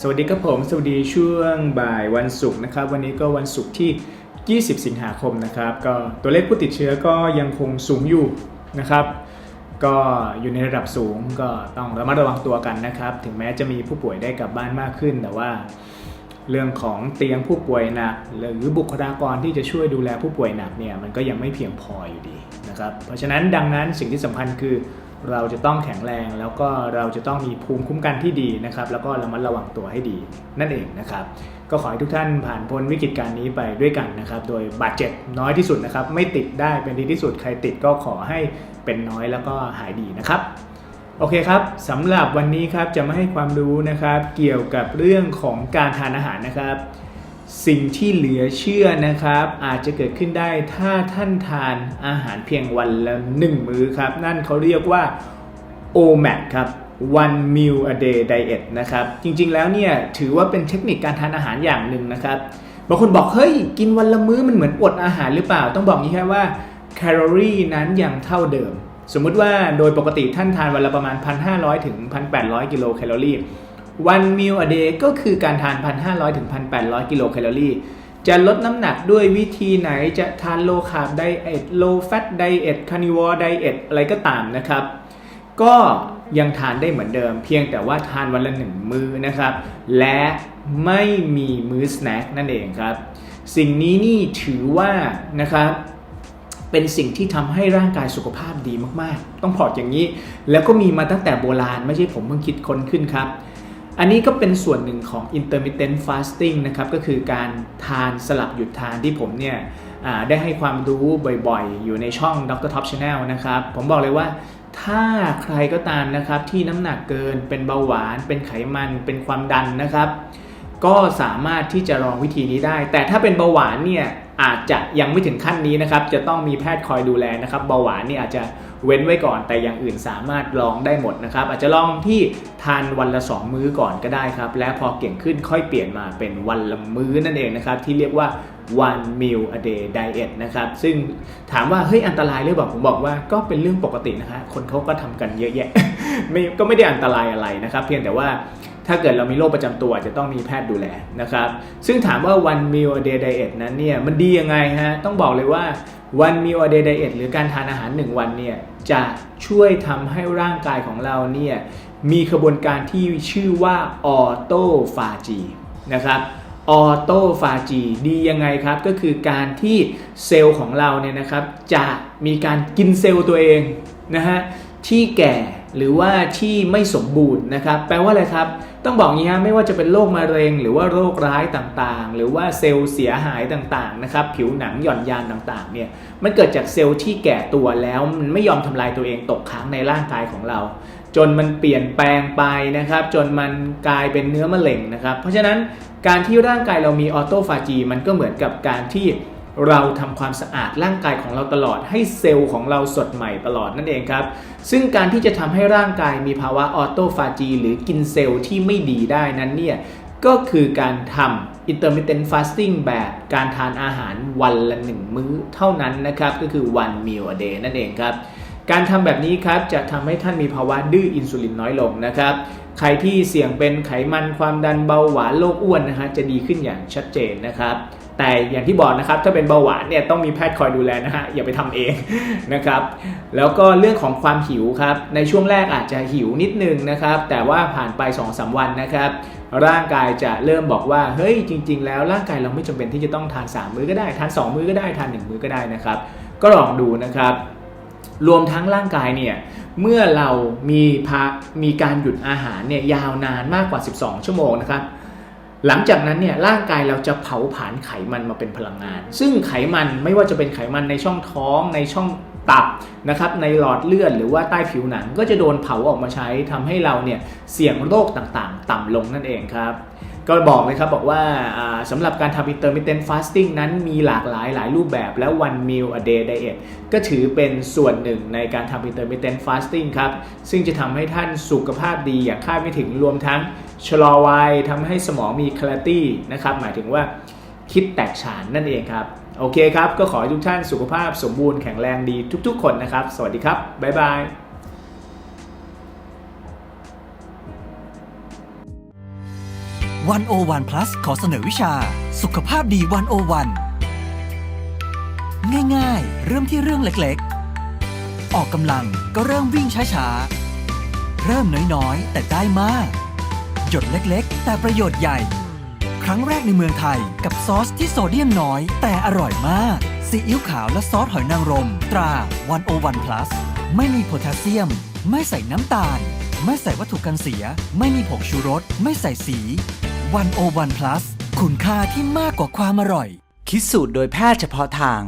สวัสดีครับผม สวัสดีช่วงบ่ายวันศุกร์นะครับ วันนี้ก็วันศุกร์ที่ 20 สิงหาคมนะครับ ก็ตัวเลขผู้ติดเชื้อก็ยังคงสูงอยู่นะครับ ก็อยู่ในระดับสูงก็ต้องระมัดระวังตัวกันนะครับ ถึงแม้จะมีผู้ป่วยได้กลับบ้านมากขึ้น แต่ว่าเรื่องของเตียงผู้ป่วยหนักหรือบุคลากรที่จะช่วยดูแลผู้ป่วยหนักเนี่ยมันก็ยังไม่เพียงพออยู่ดีนะครับ เพราะฉะนั้นดังนั้นสิ่งที่สำคัญคือ เราจะต้องแข็งแรงแล้วก็เราจะต้องมีภูมิคุ้มกันที่ดีนะครับ แล้วก็ระมัดระวังตัวให้ดีนั่นเองนะครับ ก็ขอให้ทุกท่านผ่านพ้นวิกฤตการณ์นี้ไปด้วยกันนะครับ โดยบาดเจ็บน้อยที่สุดนะครับ ไม่ติดได้เป็นดีที่สุดใครติดก็ขอให้เป็นน้อยแล้วก็หายดีนะครับโอเคครับสำหรับวันนี้ครับจะมาให้ความรู้นะครับ เกี่ยวกับเรื่องของการทานอาหารนะครับ สิ่งที่เหลือเชื่อนะครับ อาจจะเกิดขึ้นได้ถ้าท่านทานอาหารเพียงวันละหนึ่งมื้อครับ นั่นเขาเรียกว่า OMAD ครับ one meal a day diet นะครับ จริงๆแล้วเนี่ยถือว่าเป็นเทคนิคการทานอาหารอย่างหนึ่งนะครับบางคนบอกเฮ้ยกินวันละมื้อมันเหมือนอดอาหารหรือเปล่า ต้องบอกงี้แค่ว่าแคลอรี่นั้นยังเท่าเดิม สมมุติว่าโดยปกติท่านทานวันละประมาณ 1,500 ถึง 1,800 กิโลแคลอรี่ one meal a day ก็คือการทาน 1,500ถึง1,800 กิโลแคลอรี่ จะลดน้ำหนักด้วยวิธีไหนจะทานโลคาร์บไดเอทโลแฟตไดเอทคานิวอร์ไดเอทอะไรก็ตามนะครับ ก็ยังทานได้เหมือนเดิม เพียงแต่ว่าทานวันละหนึ่งมื้อนะครับ และไม่มีมื้อสแน็คนั่นเองครับ สิ่งนี้นี่ถือว่านะครับเป็นสิ่งที่ทำให้ร่างกายสุขภาพดีมาก ๆ ต้องพอกอย่างนี้ แล้วก็มีมาตั้งแต่โบราณ ไม่ใช่ผมเพิ่งคิดค้นขึ้นครับ อันนี้ก็เป็นส่วนหนึ่งของ intermittent fasting นะครับก็คือการทานสลับหยุดทานที่ผมเนี่ยได้ให้ความรู้บ่อยๆ อยู่ในช่อง Dr. Top Channel นะครับ ผมบอกเลยว่าถ้าใครก็ตามนะครับที่น้ำหนักเกินเป็นเบาหวาน เป็นไขมันเป็นความดันนะครับ ก็สามารถที่จะลองวิธีนี้ได้ แต่ถ้าเป็นเบาหวานเนี่ยอาจจะยังไม่ถึงขั้นนี้นะครับ จะต้องมีแพทย์คอยดูแลนะครับ เบาหวานเนี่ยอาจจะ เว้นไว้ก่อนแต่อย่างอื่นสามารถลองได้หมดนะครับ อาจจะลองที่ทานวันละ 2 มื้อก่อนก็ได้ครับ และพอเก่งขึ้นค่อยเปลี่ยนมาเป็นวันละมื้อนั่นเองนะครับที่เรียกว่า one meal a day diet นะครับซึ่งถามว่าเฮ้ยอันตรายหรือเปล่าผมบอกว่าก็เป็นเรื่องปกตินะฮะคนเขาก็ทำกันเยอะแยะไม่ก็ไม่ได้อันตรายอะไรนะครับ เพียงแต่ว่าถ้าเกิดเรามีโรคประจำตัวอาจจะต้องมีแพทย์ดูแลนะครับ ซึ่งถามว่า one meal a day diet นั้นเนี่ยมันดียังไงฮะต้องบอกเลยว่า one meal a day diet หรือการทานอาหาร 1 วันเนี่ยจะช่วยทำให้ร่างกายของเราเนี่ยมีกระบวนการที่ชื่อว่าออโตฟาจีนะครับออโตฟาจีดียังไงครับ ก็คือการที่เซลล์ของเราเนี่ยนะครับจะมีการกินเซลล์ตัวเองนะฮะที่แก่ หรือว่าที่ไม่สมบูรณ์นะครับ แปลว่าอะไรครับ ต้องบอกงี้ฮะไม่ว่าจะเป็นโรคมะเร็ง หรือว่าโรคร้ายต่างๆ หรือว่าเซลล์เสียหายต่างๆนะครับผิวหนังหย่อนยานต่างๆเนี่ยมันเกิดจากเซลล์ที่แก่ตัวแล้วมันไม่ยอมทำลายตัวเองตกค้างในร่างกายของเรา จนมันเปลี่ยนแปลงไปนะครับ จนมันกลายเป็นเนื้อมะเร็งนะครับ เพราะฉะนั้นการที่ร่างกายเรามีออโตฟาจีมันก็เหมือนกับการที่ เราทำความสะอาดร่างกายของเราตลอดให้เซลล์ของเราสดใหม่ตลอดนั่นเองครับ ซึ่งการที่จะทำให้ร่างกายมีภาวะออโตฟาจีหรือกินเซลล์ที่ไม่ดีได้นั้นเนี่ยก็คือการทำ intermittent fasting แบบการทานอาหารวันละหนึ่งมื้อเท่านั้นนะครับ ก็คือ one meal a day นั่นเองครับ การทำแบบนี้ครับจะทำให้ท่านมีภาวะดื้ออินซูลินน้อยลงนะครับ ใครที่เสี่ยงเป็นไขมันความดันเบาหวานโรคอ้วนนะฮะจะดีขึ้นอย่างชัดเจนนะครับ แต่อย่างที่บอกนะครับถ้าเป็นเบาหวานเนี่ยต้องมีแพทย์คอยดูแลนะฮะอย่าไปทำเองนะครับ แล้วก็เรื่องของความหิวครับในช่วงแรกอาจจะหิวนิดนึงนะครับ แต่ว่าผ่านไป2อสวันนะครับ ร่างกายจะเริ่มบอกว่าเฮ้ยจริง ๆ แล้วร่างกายเราไม่จำเป็นที่จะต้องทาน 3 มื้อก็ได้ทาน 2 มื้อก็ได้ทาน 1 มื้อก็ได้นะครับ ก็ลองดูนะครับ รวมทั้งร่างกายเนี่ยเมื่อเรามีพักมีการหยุดอาหารเนี่ยยาวนานมากกว่า 12 ชั่วโมงนะครับ หลังจากนั้นเนี่ยร่างกายเราจะเผาผลาญไขมันมาเป็นพลังงาน ซึ่งไขมันไม่ว่าจะเป็นไขมันในช่องท้องในช่องตับนะครับในหลอดเลือดหรือว่าใต้ผิวหนังก็จะโดนเผาออกมาใช้ทำให้เราเนี่ยเสี่ยงโรคต่างๆ ต่ำลงนั่นเองครับ ก็บอกเลยครับบอกว่าสำหรับการทำ intermittent fasting นั้นมีหลากหลายหลายรูปแบบและ one meal a day diet ก็ถือเป็นส่วนหนึ่งในการทำ intermittent fasting ครับ ซึ่งจะทำให้ท่านสุขภาพดีอย่างคาดไม่ถึงรวมทั้งชะลอวัยทำให้สมองมี clarity นะครับ หมายถึงว่าคิดแตกฉานนั่นเองครับ โอเคครับ ก็ขอให้ทุกท่านสุขภาพสมบูรณ์แข็งแรงดีทุกๆ คนนะครับ สวัสดีครับ บ๊ายบาย 101 plus ขอเสนอวิชา สุขภาพดี101ง่ายๆ เริ่มที่เรื่องเล็กๆ ออกกำลังก็เริ่มวิ่งช้าๆ เริ่มน้อยๆ แต่ได้มาก หยดเล็กๆ แต่ประโยชน์ใหญ่ ครั้งแรกในเมืองไทยกับซอสที่โซเดียมน้อย แต่อร่อยมากซีอิ๊วขาวและซอสหอยนางรม ตรา101 plus ไม่มีโพแทสเซียม ไม่ใส่น้ำตาล ไม่ใส่วัตถุกันเสีย ไม่มีผงชูรส ไม่ใส่สี 101 plus คุณค่าที่มากกว่าความอร่อย คิดสูตรโดยแพทย์เฉพาะทาง